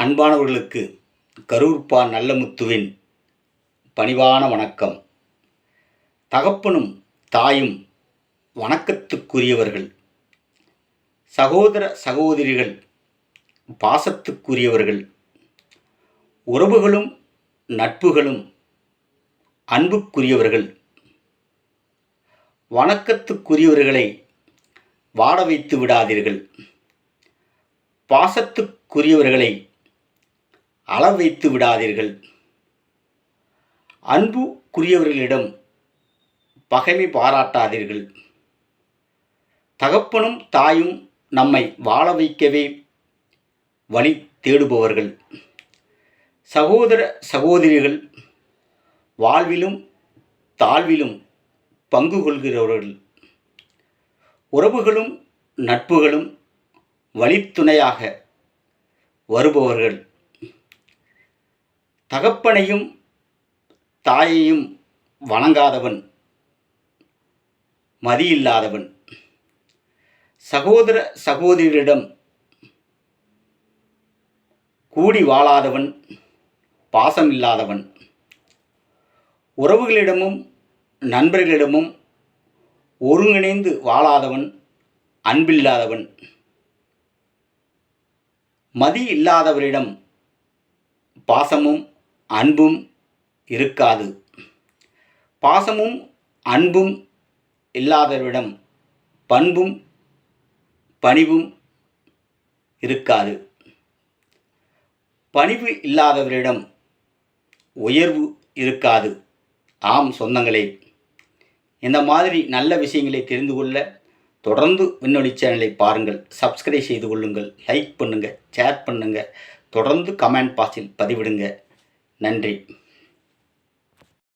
அன்பானவர்களுக்கு கரூர்பா நல்லமுத்துவின் பணிவான வணக்கம். தகப்பனும் தாயும் வணக்கத்துக்குரியவர்கள் சகோதர சகோதரிகள் பாசத்துக்குரியவர்கள் உறவுகளும் நட்புகளும் அன்புக்குரியவர்கள் வணக்கத்துக்குரியவர்களை வாட வைத்து விடாதீர்கள். பாசத்துக்குரியவர்களை அளவைத்து விடாதீர்கள். அன்புக்குரியவர்களிடம் பகைமை பாராட்டாதீர்கள். தகப்பனும் தாயும் நம்மை வாழ வைக்கவே வழி தேடுபவர்கள். சகோதர சகோதரிகள் வாழ்விலும் தாழ்விலும் பங்கு கொள்கிறவர்கள். உறவுகளும் நட்புகளும் வழித்துணையாக வருபவர்கள். தகப்பனையும் தாயையும் வணங்காதவன் மதியில்லாதவன். சகோதர சகோதரிகளிடம் கூடி வாழாதவன் பாசம் இல்லாதவன் உறவுகளிடமும் நண்பர்களிடமும் ஒருங்கிணைந்து வாழாதவன் அன்பில்லாதவன். மதி இல்லாதவரிடம் பாசமும் அன்பும் இருக்காது. பாசமும் அன்பும் இல்லாதவரிடம் பண்பும் பணிவும் இருக்காது. பணிவு இல்லாதவரிடம் உயர்வு இருக்காது. ஆம் சொந்தங்களே. இந்த மாதிரி நல்ல விஷயங்களை தெரிந்து கொள்ள தொடர்ந்து விண்ணொலி சேனலை பாருங்கள். சப்ஸ்கிரைப் செய்து கொள்ளுங்கள். லைக் பண்ணுங்கள் ஷேர் பண்ணுங்கள் தொடர்ந்து கமெண்ட் பாக்ஸில் பதிவிடுங்க. நன்றி.